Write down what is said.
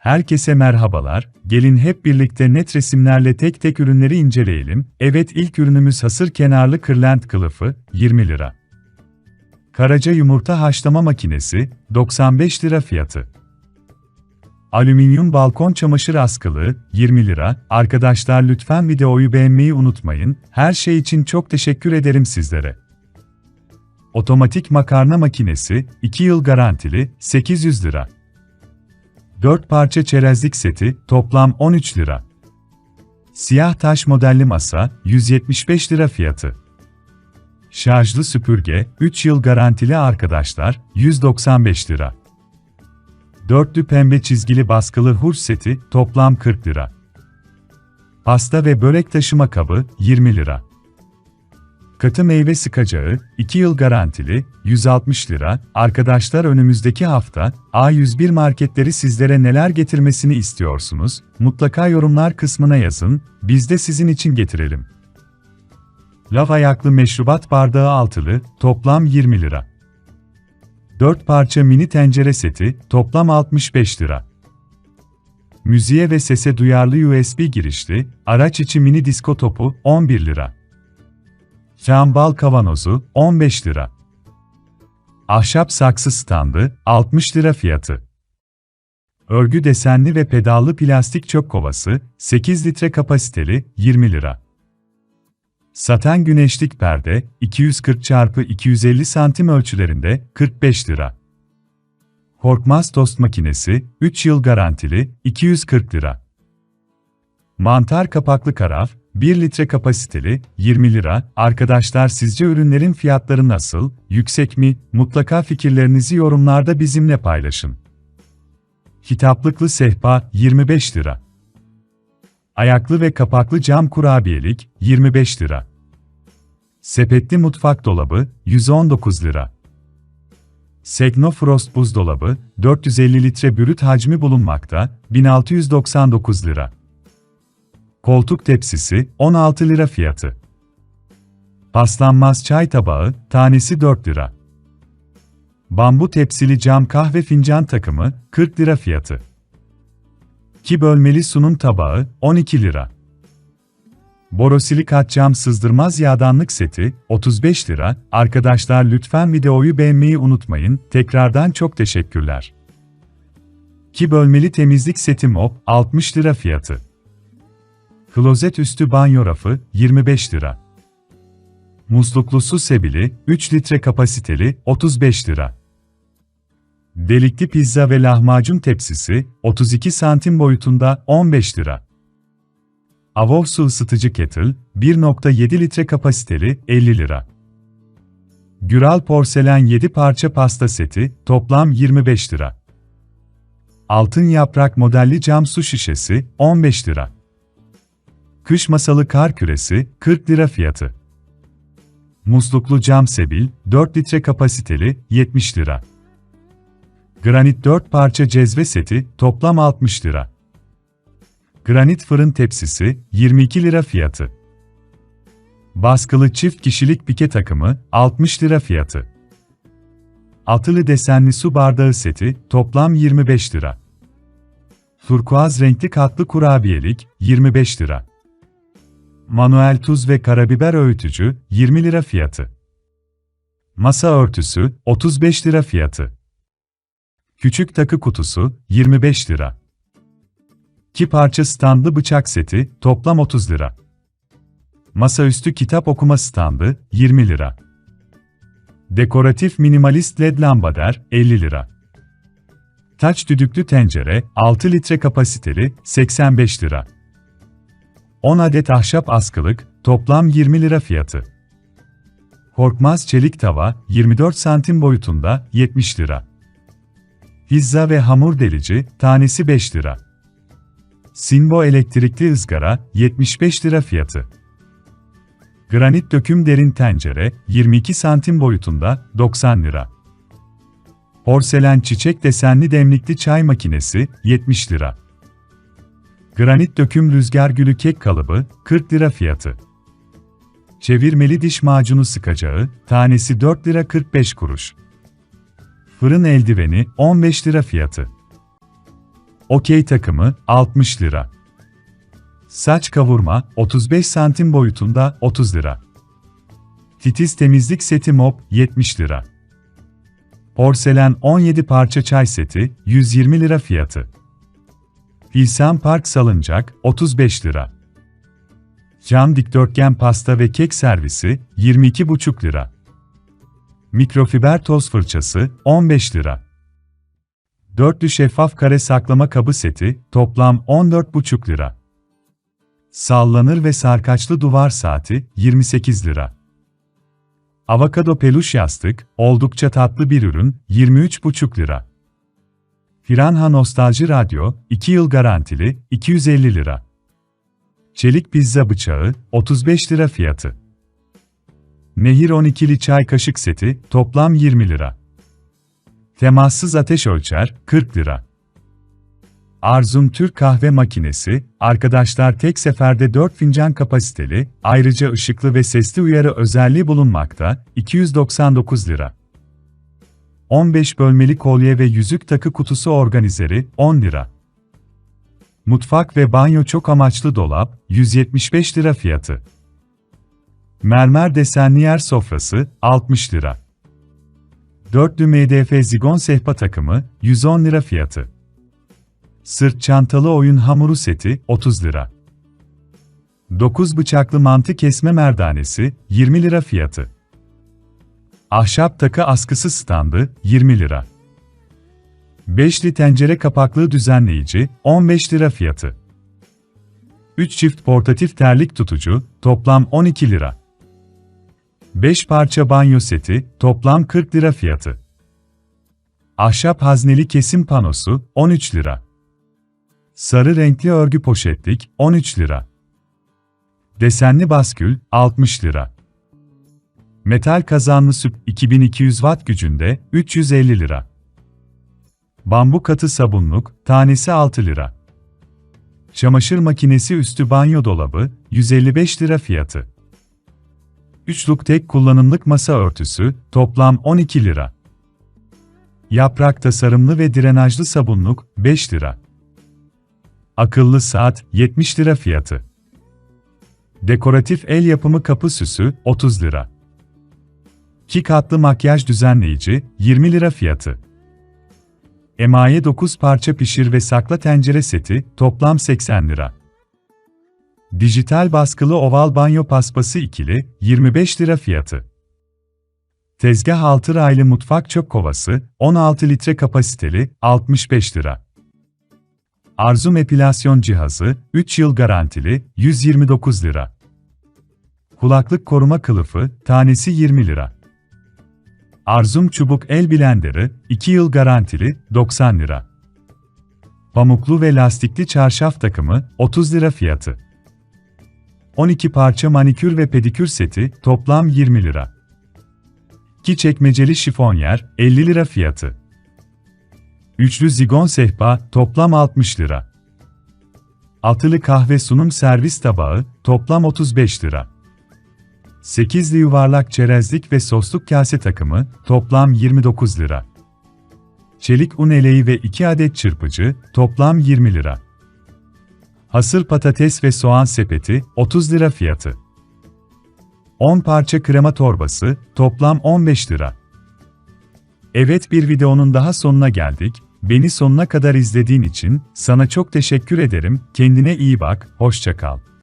Herkese merhabalar. Gelin hep birlikte net resimlerle tek tek ürünleri inceleyelim. Evet ilk ürünümüz hasır kenarlı kırlent kılıfı 20 lira. Karaca yumurta haşlama makinesi 95 lira fiyatı. Alüminyum balkon çamaşır askılı 20 lira. Arkadaşlar lütfen videoyu beğenmeyi unutmayın. Her şey için çok teşekkür ederim sizlere. Otomatik makarna makinesi 2 yıl garantili 800 lira. 4 parça çerezlik seti, toplam 13 lira. Siyah taş modelli masa, 175 lira fiyatı. Şarjlı süpürge, 3 yıl garantili arkadaşlar, 195 lira. Dörtlü pembe çizgili baskılı hurç seti, toplam 40 lira. Pasta ve börek taşıma kabı, 20 lira. Katı meyve sıkacağı, 2 yıl garantili, 160 lira. Arkadaşlar önümüzdeki hafta, A101 marketleri sizlere neler getirmesini istiyorsunuz? Mutlaka yorumlar kısmına yazın, biz de sizin için getirelim. Lav ayaklı meşrubat bardağı altılı, toplam 20 lira. 4 parça mini tencere seti, toplam 65 lira. Müziğe ve sese duyarlı USB girişli, araç içi mini disko topu, 11 lira. Cam bal kavanozu 15 lira. Ahşap saksı standı 60 lira fiyatı. Örgü desenli ve pedallı plastik çöp kovası 8 litre kapasiteli 20 lira. Saten güneşlik perde 240 x 250 santim ölçülerinde 45 lira. Korkmaz tost makinesi 3 yıl garantili 240 lira. Mantar kapaklı karaf 1 litre kapasiteli, 20 lira. Arkadaşlar sizce ürünlerin fiyatları nasıl, yüksek mi? Mutlaka fikirlerinizi yorumlarda bizimle paylaşın. Kitaplıklı sehpa, 25 lira. Ayaklı ve kapaklı cam kurabiyelik, 25 lira. Sepetli mutfak dolabı, 119 lira. Segno Frost buzdolabı, 450 litre brüt hacmi bulunmakta, 1699 lira. Koltuk tepsisi 16 lira fiyatı. Paslanmaz çay tabağı tanesi 4 lira. Bambu tepsili cam kahve fincan takımı 40 lira fiyatı. Ki bölmeli sunum tabağı 12 lira. Borosilikat cam sızdırmaz yağdanlık seti 35 lira. Arkadaşlar lütfen videoyu beğenmeyi unutmayın. Tekrardan çok teşekkürler. Ki bölmeli temizlik seti mop 60 lira fiyatı. Klozet üstü banyo rafı 25 lira. Musluklu su sebili 3 litre kapasiteli 35 lira. Delikli pizza ve lahmacun tepsisi 32 santim boyutunda 15 lira. Avov su ısıtıcı kettle 1.7 litre kapasiteli 50 lira. Güral porselen 7 parça pasta seti toplam 25 lira. Altın yaprak modelli cam su şişesi 15 lira. Kış masalı kar küresi 40 lira fiyatı. Musluklu cam sebil 4 litre kapasiteli 70 lira. Granit 4 parça cezve seti toplam 60 lira. Granit fırın tepsisi 22 lira fiyatı. Baskılı çift kişilik pike takımı 60 lira fiyatı. Atılı desenli su bardağı seti toplam 25 lira. Turkuaz renkli katlı kurabiyelik 25 lira. Manuel tuz ve karabiber öğütücü 20 lira fiyatı. Masa örtüsü 35 lira fiyatı. Küçük takı kutusu 25 lira. Ki parça standlı bıçak seti toplam 30 lira. Masaüstü kitap okuma standı 20 lira. Dekoratif minimalist led lambader 50 lira. Taç düdüklü tencere 6 litre kapasiteli 85 lira. 10 adet ahşap askılık, toplam 20 lira fiyatı. Korkmaz çelik tava, 24 santim boyutunda, 70 lira. Pizza ve hamur delici, tanesi 5 lira. Sinbo elektrikli ızgara, 75 lira fiyatı. Granit döküm derin tencere, 22 santim boyutunda, 90 lira. Porselen çiçek desenli demlikli çay makinesi, 70 lira. Granit döküm rüzgar gülü kek kalıbı, 40 lira fiyatı. Çevirmeli diş macunu sıkacağı, tanesi 4 lira 45 kuruş. Fırın eldiveni, 15 lira fiyatı. okey takımı 60 lira. Saç kavurma 35 santim boyutunda 30 lira. Titiz temizlik seti mop 70 lira. Porselen 17 parça çay seti 120 lira fiyatı. Pilsen Park salıncak 35 lira. Cam dikdörtgen pasta ve kek servisi 22,5 lira. Mikrofiber toz fırçası 15 lira. Dörtlü şeffaf kare saklama kabı seti toplam 14,5 lira. Sallanır ve sarkaçlı duvar saati 28 lira. Avokado peluş yastık oldukça tatlı bir ürün 23,5 lira. Piranha Nostalji Radyo 2 yıl garantili 250 lira. Çelik pizza bıçağı 35 lira fiyatı. Nehir 12'li çay kaşık seti toplam 20 lira. Temassız ateş ölçer 40 lira. Arzum Türk kahve makinesi, arkadaşlar tek seferde 4 fincan kapasiteli, ayrıca ışıklı ve sesli uyarı özelliği bulunmakta, 299 lira. 15 bölmeli kolye ve yüzük takı kutusu organizeri, 10 lira. Mutfak ve banyo çok amaçlı dolap, 175 lira fiyatı. Mermer desenli yer sofrası, 60 lira. Dörtlü MDF zigon sehpa takımı, 110 lira fiyatı. Sırt çantalı oyun hamuru seti, 30 lira. 9 bıçaklı mantı kesme merdanesi, 20 lira fiyatı. Ahşap takı askısı standı, 20 lira. Beşli tencere kapaklı düzenleyici, 15 lira fiyatı. 3 çift portatif terlik tutucu, toplam 12 lira. 5 parça banyo seti, toplam 40 lira fiyatı. Ahşap hazneli kesim panosu, 13 lira. Sarı renkli örgü poşetlik, 13 lira. Desenli baskül, 60 lira. Metal kazanlı süp 2200 watt gücünde, 350 lira. Bambu katı sabunluk, tanesi 6 lira. Çamaşır makinesi üstü banyo dolabı, 155 lira fiyatı. Üçlük tek kullanımlık masa örtüsü, toplam 12 lira. Yaprak tasarımlı ve drenajlı sabunluk, 5 lira. Akıllı saat, 70 lira fiyatı. Dekoratif el yapımı kapı süsü, 30 lira. 2 katlı makyaj düzenleyici, 20 lira fiyatı. Emaye 9 parça pişir ve sakla tencere seti, toplam 80 lira. Dijital baskılı oval banyo paspası ikili, 25 lira fiyatı. Tezgah altı raylı mutfak çöp kovası, 16 litre kapasiteli, 65 lira. Arzum epilasyon cihazı, 3 yıl garantili, 129 lira. Kulaklık koruma kılıfı, tanesi 20 lira. Arzum çubuk el blenderı, 2 yıl garantili, 90 lira. Pamuklu ve lastikli çarşaf takımı, 30 lira fiyatı. 12 parça manikür ve pedikür seti, toplam 20 lira. 2 çekmeceli şifonyer, 50 lira fiyatı. Üçlü zigon sehpa, toplam 60 lira. Altılı kahve sunum servis tabağı, toplam 35 lira. Sekizli yuvarlak çerezlik ve sosluk kase takımı, toplam 29 lira. Çelik un eleği ve 2 adet çırpıcı, toplam 20 lira. Hasır patates ve soğan sepeti, 30 lira fiyatı. 10 parça krema torbası, toplam 15 lira. Evet bir videonun daha sonuna geldik. Beni sonuna kadar izlediğin için sana çok teşekkür ederim. Kendine iyi bak, hoşça kal.